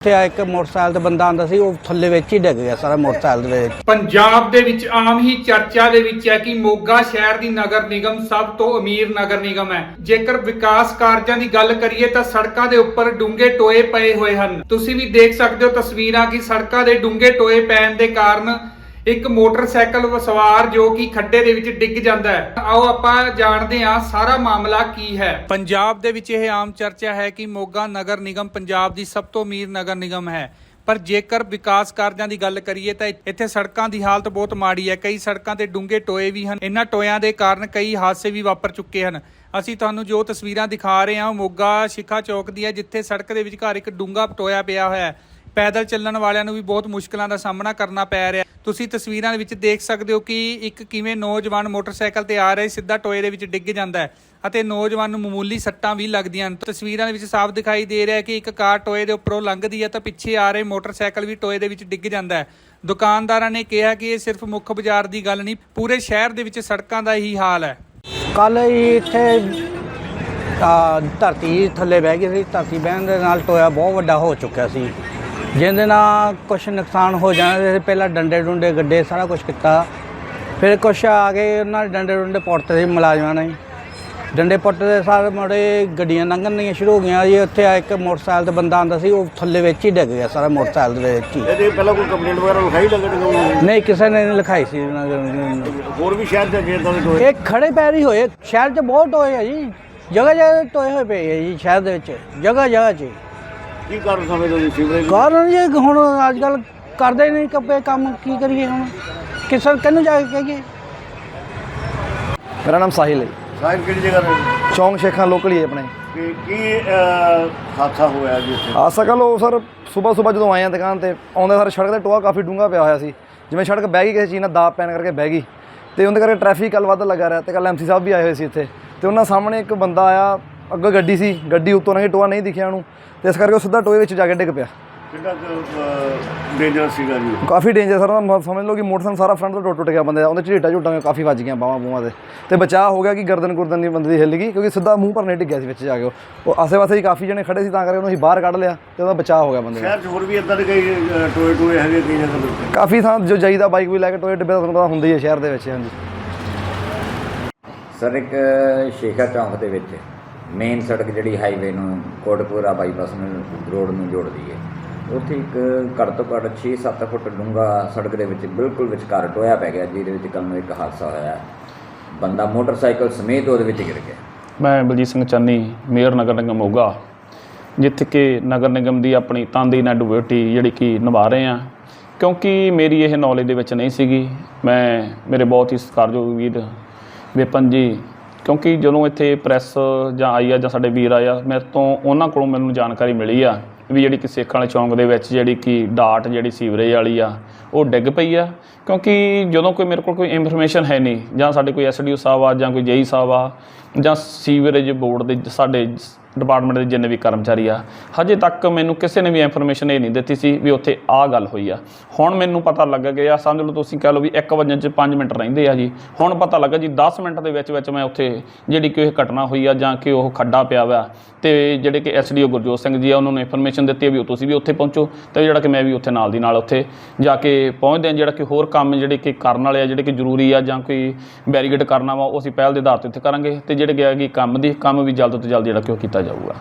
ਉੱਥੇ ਆ ਇੱਕ ਮੋਟਰਸਾਈਕਲ ਤੇ ਬੰਦਾ ਆਂਦਾ ਸੀ, ਉਹ ਥੱਲੇ ਵਿੱਚ ਹੀ ਡਿੱਗ ਗਿਆ ਸਾਰਾ ਮੋਟਰਸਾਈਕਲ ਦੇ ਵਿੱਚ। ਪੰਜਾਬ ਦੇ ਵਿੱਚ ਆਮ ਹੀ ਚਰਚਾ ਦੇ ਵਿੱਚ ਹੈ ਕਿ ਮੋਗਾ ਸ਼ਹਿਰ ਦੀ ਨਗਰ ਨਿਗਮ ਸਭ ਤੋਂ ਅਮੀਰ ਨਗਰ ਨਿਗਮ ਹੈ। ਜੇਕਰ ਵਿਕਾਸ ਕਾਰਜਾਂ ਦੀ ਗੱਲ ਕਰੀਏ ਤਾਂ ਸੜਕਾਂ ਦੇ ਉੱਪਰ ਡੂੰਘੇ ਟੋਏ ਪਏ ਹੋਏ ਹਨ। ਤੁਸੀਂ ਵੀ ਦੇਖ ਸਕਦੇ ਹੋ ਤਸਵੀਰਾਂ ਕਿ ਸੜਕਾਂ ਦੇ ਡੂੰਘੇ ਟੋਏ ਪੈਣ ਦੇ ਕਾਰਨ ਇੱਕ ਮੋਟਰਸਾਈਕਲ ਸਵਾਰ ਜੋ ਕਿ ਖੱਡੇ ਦੇ ਵਿੱਚ ਡਿੱਗ ਜਾਂਦਾ ਹੈ। ਆਓ ਆਪਾਂ ਜਾਣਦੇ ਹਾਂ ਸਾਰਾ ਮਾਮਲਾ ਕੀ ਹੈ। ਪੰਜਾਬ ਦੇ ਵਿੱਚ ਇਹ ਆਮ ਚਰਚਾ ਹੈ ਕਿ ਮੋਗਾ ਨਗਰ ਨਿਗਮ ਪੰਜਾਬ ਦੀ ਸਭ ਤੋਂ ਅਮੀਰ ਨਗਰ ਨਿਗਮ ਹੈ। ਪਰ ਜੇਕਰ ਵਿਕਾਸ ਕਾਰਜਾਂ ਦੀ ਗੱਲ ਕਰੀਏ ਤਾਂ ਇੱਥੇ ਸੜਕਾਂ ਦੀ ਹਾਲਤ ਬਹੁਤ ਮਾੜੀ ਹੈ। ਕਈ ਸੜਕਾਂ ਤੇ ਡੂੰਘੇ ਟੋਏ ਵੀ ਹਨ। ਇਹਨਾਂ ਟੋਇਆਂ ਦੇ ਕਾਰਨ ਕਈ ਹਾਦਸੇ ਵੀ ਵਾਪਰ ਚੁੱਕੇ ਹਨ। ਅਸੀਂ ਤੁਹਾਨੂੰ ਜੋ ਤਸਵੀਰਾਂ ਦਿਖਾ ਰਹੇ ਹਾਂ ਉਹ ਮੋਗਾ ਸ਼ਿਖਾ ਚੌਕ ਦੀ ਹੈ, ਜਿੱਥੇ ਸੜਕ ਦੇ ਵਿਚਕਾਰ ਇੱਕ ਡੂੰਘਾ ਟੋਇਆ ਪਿਆ ਹੋਇਆ ਹੈ। ਪੈਦਲ ਚੱਲਣ ਵਾਲਿਆਂ ਨੂੰ ਵੀ ਬਹੁਤ ਮੁਸ਼ਕਲਾਂ ਦਾ ਸਾਹਮਣਾ ਕਰਨਾ ਪੈ ਰਿਹਾ ਤੁਸੀਂ ਤਸਵੀਰਾਂ ਦੇ ਵਿੱਚ ਦੇਖ ਸਕਦੇ ਹੋ ਕਿ ਇੱਕ ਕਿਵੇਂ ਨੌਜਵਾਨ ਮੋਟਰਸਾਈਕਲ ਤੇ ਆ ਰਿਹਾ ਸਿੱਧਾ ਟੋਏ ਦੇ ਵਿੱਚ ਡਿੱਗ ਜਾਂਦਾ ਹੈ ਅਤੇ ਨੌਜਵਾਨ ਨੂੰ ਮਾਮੂਲੀ ਸੱਟਾਂ ਵੀ ਲੱਗਦੀਆਂ ਹਨ। ਤਸਵੀਰਾਂ ਦੇ ਵਿੱਚ ਸਾਫ਼ ਦਿਖਾਈ ਦੇ ਰਿਹਾ ਹੈ ਕਿ ਇੱਕ ਕਾਰ ਟੋਏ ਦੇ ਉੱਪਰੋਂ ਲੰਘਦੀ ਹੈ ਤਾਂ ਪਿੱਛੇ ਆ ਰਹੇ ਮੋਟਰਸਾਈਕਲ ਵੀ ਟੋਏ ਦੇ ਵਿੱਚ ਡਿੱਗ ਜਾਂਦਾ ਹੈ। ਦੁਕਾਨਦਾਰਾਂ ਨੇ ਕਿਹਾ ਕਿ ਇਹ ਸਿਰਫ ਮੁੱਖ ਬਾਜ਼ਾਰ ਦੀ ਗੱਲ ਨਹੀਂ, ਪੂਰੇ ਸ਼ਹਿਰ ਦੇ ਵਿੱਚ ਸੜਕਾਂ ਦਾ ਹੀ ਹਾਲ ਹੈ। ਕੱਲ ਹੀ ਇੱਥੇ ਧਰਤੀ ਥੱਲੇ ਬਹਿ ਗਈ ਸੀ, ਧਰਤੀ ਬਹਿਣ ਦੇ ਨਾਲ ਟੋਇਆ ਬਹੁਤ ਵੱਡਾ ਹੋ ਚੁੱਕਿਆ ਸੀ। ਜਿਹਦੇ ਨਾਲ ਕੁਝ ਨੁਕਸਾਨ ਹੋ ਜਾਣਾ ਪਹਿਲਾਂ ਡੰਡੇ ਡੁੰਡੇ ਗੱਡੇ ਸਾਰਾ ਕੁਝ ਕੀਤਾ। ਫਿਰ ਕੁਛ ਆ ਕੇ ਉਹਨਾਂ ਡੰਡੇ ਡੁੰਡੇ ਪੁੱਟਦੇ ਸੀ ਮੁਲਾਜ਼ਮਾਂ ਨੇ। ਡੰਡੇ ਪੁੱਟਦੇ ਸਾਰੇ ਮੁੜੇ ਗੱਡੀਆਂ ਲੰਘਣੀਆਂ ਸ਼ੁਰੂ ਹੋ ਗਈਆਂ ਜੀ। ਉੱਥੇ ਆ ਇੱਕ ਮੋਟਰਸਾਈਕਲ ਤੇ ਬੰਦਾ ਆਂਦਾ ਸੀ ਉਹ ਥੱਲੇ ਵਿੱਚ ਹੀ ਡਿੱਗ ਗਿਆ ਸਾਰਾ ਮੋਟਰਸਾਈਕਲ ਦੇ ਵਿੱਚ ਹੀ। ਇਹਦੇ ਪਹਿਲਾਂ ਕੋਈ ਕੰਪਲੇਂਟ ਵਗੈਰਾ ਲਿਖਾਈ ਲੱਗਣ ਨਹੀਂ ਕਿਸੇ ਨੇ ਨਹੀਂ ਲਿਖਾਈ ਸੀ ਉਹਨਾਂ ਦੇ ਹੋਰ ਵੀ ਸ਼ਹਿਰ ਦੇ ਗੇਟ ਤੋਂ ਇਹ ਖੜੇ ਪੈਰ ਹੀ ਹੋਏ। ਸ਼ਹਿਰ 'ਚ ਬਹੁਤ ਟੋਏ ਆ ਜੀ। ਜਗ੍ਹਾ ਜਗ੍ਹਾ ਟੋਏ ਹੋਏ ਪਏ ਆ ਜੀ ਸ਼ਹਿਰ ਦੇ ਵਿੱਚ। ਜਗ੍ਹਾ ਜਗ੍ਹਾ 'ਚ ਕੀ ਕਾਰਨ ਸਮਝਦੇ ਹੋ ਜੀ ਸੀਵਰੇਜ ਕਾਰਨ ਜੀ ਹੁਣ ਅੱਜ ਕੱਲ ਕਰਦੇ ਨਹੀਂ ਕੱਪੇ ਕੰਮ ਕੀ ਕਰੀਏ ਹੁਣ? ਕਿਸੇ ਕਿਹਨੂੰ ਜਾ ਕੇ ਕਹੀਏ? ਮੇਰਾ ਨਾਮ ਸਾਹਿਲ ਹੈ ਸਾਹਿਬ ਕਿਹੜੀ ਜਗ੍ਹਾ ਤੇ? ਚੌਂਕ ਸ਼ੇਖਾਂ ਲੋਕਲ ਹੀ ਹੈ ਆਪਣੇ। ਕਿ ਕੀ ਅਹ, ਹਾਦਸਾ ਹੋਇਆ ਜੀ ਇੱਥੇ? ਆ ਸਕਲ ਉਹ ਸਰ ਸਵੇਰ ਸਵੇਰ ਜਦੋਂ ਆਏ ਆ ਦੁਕਾਨ ਤੇ ਆਉਂਦੇ ਸਰ ਸੜਕ ਤੇ ਟੋਆ ਕਾਫੀ ਡੂੰਘਾ ਪਿਆ ਹੋਇਆ ਸੀ। ਜਿਵੇਂ ਸੜਕ ਬਹਿ ਗਈ ਕਿਸੇ ਚੀਜ਼ ਨਾਲ ਦਾਬ ਪੈਣ ਕਰਕੇ ਬਹਿ ਗਈ। ਤੇ ਉਹਦੇ ਕਰਕੇ ਟ੍ਰੈਫਿਕ ਕੱਲ ਵੱਧ ਲੱਗਾ ਰਿਹਾ ਤੇ ਕੱਲ ਐਮਸੀ ਸਾਹਿਬ ਵੀ ਆਏ ਹੋਏ ਸੀ ਇੱਥੇ। ਤੇ ਉਹਨਾਂ ਸਾਹਮਣੇ ਇੱਕ ਬੰਦਾ ਆਇਆ ਅੱਗੇ ਗੱਡੀ ਸੀ ਗੱਡੀ ਉੱਤੋਂ ਲੰਘੀ ਟੋਆ ਨਹੀਂ ਦਿਖਿਆ ਉਹਨੂੰ। ਤੇ ਇਸ ਕਰਕੇ ਉਹ ਸਿੱਧਾ ਟੋਏ ਵਿੱਚ ਜਾ ਕੇ ਡਿੱਗ ਪਿਆ। ਕਿੰਨਾ ਡੇਂਜਰਸ ਸੀਗਾ ਜੀ? ਉਹ? ਕਾਫੀ ਡੇਂਜਰ ਸਰ ਸਮਝ ਲਓ ਕਿ ਮੋਟਰਸਾਈਕਲ ਸਾਰਾ ਫਰੰਟ ਤੋਂ ਟੁੱਟ ਟੁੱਟ ਗਿਆ ਬੰਦੇ ਦਾ ਉਹਦੇ ਝੀਟਾ ਝੁੱਟਾਂ ਕਾਫੀ ਵੱਜ ਗਈਆਂ ਬਾਹਾਂ ਬੂਹਾਂ ਦੇ। ਤੇ ਬਚਾਅ ਹੋ ਗਿਆ ਕਿ ਗਰਦਨ ਗੁਰਦਨ ਦੀ ਬੰਦੇ ਦੀ ਹਿੱਲ ਗਈ ਕਿਉਂਕਿ ਸਿੱਧਾ ਮੂੰਹ ਪਰ ਨਹੀਂ ਡਿੱਗਿਆ ਸੀ ਵਿੱਚ ਜਾ ਕੇ ਉਹ। ਆਸੇ-ਪਾਸੇ ਹੀ ਕਾਫੀ ਜਣੇ ਖੜੇ ਸੀ ਤਾਂ ਕਰਕੇ ਉਹਨੂੰ ਅਸੀਂ ਬਾਹਰ ਕੱਢ ਲਿਆ ਤੇ ਉਹਦਾ ਬਚਾਅ ਹੋ ਗਿਆ ਬੰਦੇ ਦਾ। ਸ਼ਹਿਰ 'ਚ ਹੋਰ ਵੀ ਇਦਾਂ ਦੇ ਕਈ ਟੋਏ ਟੋਏ ਹੈਗੇ ਕਈ ਜਗ੍ਹਾ ਤੇ? ਕਾਫੀ ਥਾਂ ਜੋ ਜਾਈਦਾ ਬਾਈਕ ਵੀ ਲੈ ਕੇ ਟੋਏ ਡੱਬੇ ਦਾ ਤੁਹਾਨੂੰ ਪਤਾ ਹੁੰਦਾ ਹੀ ਹੈ ਸ਼ਹਿਰ ਦੇ ਵਿੱਚ ਹਾਂਜੀ। ਸਰ ਇੱਕ ਸ਼ੇਖਾ ਚੌਂਕ ਦੇ ਵਿੱਚ ਮੇਨ ਸੜਕ ਜਿਹੜੀ ਹਾਈਵੇ ਨੂੰ ਕੋਟਪੂਰਾ ਬਾਈਪਾਸ ਨੂੰ ਰੋਡ ਨੂੰ ਜੋੜਦੀ ਹੈ। ਉੱਥੇ ਇੱਕ ਘੱਟ ਤੋਂ ਘੱਟ 6-7 ਫੁੱਟ ਡੂੰਘਾ ਸੜਕ ਦੇ ਵਿੱਚ ਬਿਲਕੁਲ ਵਿਚਕਾਰ ਟੋਇਆ ਪੈ ਗਿਆ, ਜਿਹਦੇ ਵਿੱਚ ਕੱਲ ਨੂੰ ਇੱਕ ਹਾਦਸਾ ਹੋਇਆ। ਬੰਦਾ ਮੋਟਰਸਾਈਕਲ ਸਮੇਤ ਉਹਦੇ ਵਿੱਚ ਗਿਰ ਗਿਆ। ਮੈਂ ਬਲਜੀਤ ਸਿੰਘ ਚੰਨੀ, ਮੇਅਰ ਨਗਰ ਨਿਗਮ ਮੋਗਾ, ਜਿੱਥੇ ਕਿ ਨਗਰ ਨਿਗਮ ਦੀ ਆਪਣੀ ਤਨਦੇਹੀ ਨਾਲ ਡਿਊਟੀ ਜਿਹੜੀ ਕਿ ਨਿਭਾ ਰਹੇ ਆ ਕਿਉਂਕਿ ਮੇਰੀ ਇਹ ਨੌਲੇਜ ਦੇ ਵਿੱਚ ਨਹੀਂ ਸੀਗੀ, ਮੈਂ, ਮੇਰੇ ਬਹੁਤ ਹੀ ਸਤਿਕਾਰਯੋਗ ਵੀਰ ਵਿਪਨ ਜੀ ਕਿਉਂਕਿ ਜਦੋਂ ਇੱਥੇ ਪ੍ਰੈਸ ਜਾਂ ਆਈ ਆ ਜਾਂ ਸਾਡੇ ਵੀਰ ਆਇਆ ਮੇਰੇ ਤੋਂ ਉਹਨਾਂ ਕੋਲੋਂ ਮੈਨੂੰ ਜਾਣਕਾਰੀ ਮਿਲੀ ਆ ਵੀ ਜਿਹੜੀ ਕਿ ਸੇਖਾਂ ਵਾਲੇ ਚੌਂਕ ਦੇ ਵਿੱਚ ਜਿਹੜੀ ਕਿ ਡਾਟ ਜਿਹੜੀ ਸੀਵਰੇਜ ਵਾਲੀ ਆ, ਉਹ ਡਿੱਗ ਪਈ ਆ। ਕਿਉਂਕਿ ਜਦੋਂ ਕੋਈ ਮੇਰੇ ਕੋਲ ਕੋਈ ਇਨਫੋਰਮੇਸ਼ਨ ਹੈ ਨਹੀਂ, ਜਾਂ ਸਾਡੇ ਕੋਈ ਐਸਡੀਓ ਸਾਹਿਬ ਆ ਜਾਂ ਕੋਈ ਜੇਈ ਸਾਹਿਬ ਆ ਜਾਂ ਸੀਵਰੇਜ ਬੋਰਡ ਦੇ ਸਾਡੇ ਡਿਪਾਰਟਮੈਂਟ ਦੇ ਜਿੰਨੇ ਵੀ ਕਰਮਚਾਰੀ ਆ, ਹਜੇ ਤੱਕ ਮੈਨੂੰ ਕਿਸੇ ਨੇ ਵੀ ਇਨਫੋਰਮੇਸ਼ਨ ਇਹ ਨਹੀਂ ਦਿੱਤੀ ਸੀ ਵੀ ਉੱਥੇ ਆਹ ਗੱਲ ਹੋਈ ਆ। ਹੁਣ ਮੈਨੂੰ ਪਤਾ ਲੱਗ ਗਿਆ, ਸਮਝ ਲਓ ਤੁਸੀਂ ਕਹਿ ਲਓ ਵੀ 1 ਵਜੇ ਚ 5 ਮਿੰਟ ਰਹਿੰਦੇ ਆ ਜੀ। ਹੁਣ ਪਤਾ ਲੱਗਾ ਜੀ 10 ਮਿੰਟ ਦੇ ਵਿੱਚ ਵਿੱਚ ਮੈਂ ਉੱਥੇ ਜਿਹੜੀ ਕਿ ਇਹ ਘਟਨਾ ਹੋਈ ਆ ਜਾਂ ਕਿ ਉਹ ਖੱਡਾ ਪਿਆ ਵਾ, ਤੇ ਜਿਹੜੇ ਕਿ ਐਸਡੀਓ ਗੁਰਜੋਤ ਸਿੰਘ ਜੀ ਆ, ਉਹਨਾਂ ਨੂੰ ਇਨਫੋਰਮੇਸ਼ਨ ਦਿੱਤੀ ਆ ਵੀ ਉਹ ਤੁਸੀਂ ਵੀ ਉੱਥੇ ਪਹੁੰਚੋ, ਤੇ ਜਿਹੜਾ ਕਿ ਮੈਂ ਵੀ ਉੱਥੇ ਨਾਲ ਦੀ ਨਾਲ ਉੱਥੇ ਜਾ ਕੇ ਪਹੁੰਚਦੇ ਆ ਜਿਹੜਾ ਕਿ ਹੋਰ ਕੰਮ ਜਿਹੜੇ ਕਿ ਕਰਨ ਵਾਲੇ ਆ, ਜਿਹੜੇ ਕਿ ਜ਼ਰੂਰੀ ਆ ਜਾਂ ਕੋਈ ਬੈਰੀਗੇਡ ਕਰਨਾ ਵਾ, ਉਹ ਅਸੀਂ ਪਹਿਲ ਦੇ ਆਧਾਰ ਤੇ ਉੱਥੇ ਕਰਾਂਗੇ, ਤੇ ਜਿਹੜੇ ਗਿਆ ਕਿ ਕੰਮ ਦੀ, ਕੰਮ ਵੀ ਜਲਦ ਤੋਂ ਜਲਦ ਜਿਹੜਾ ਕਿ ਉਹ ਕੀਤਾ تجوع.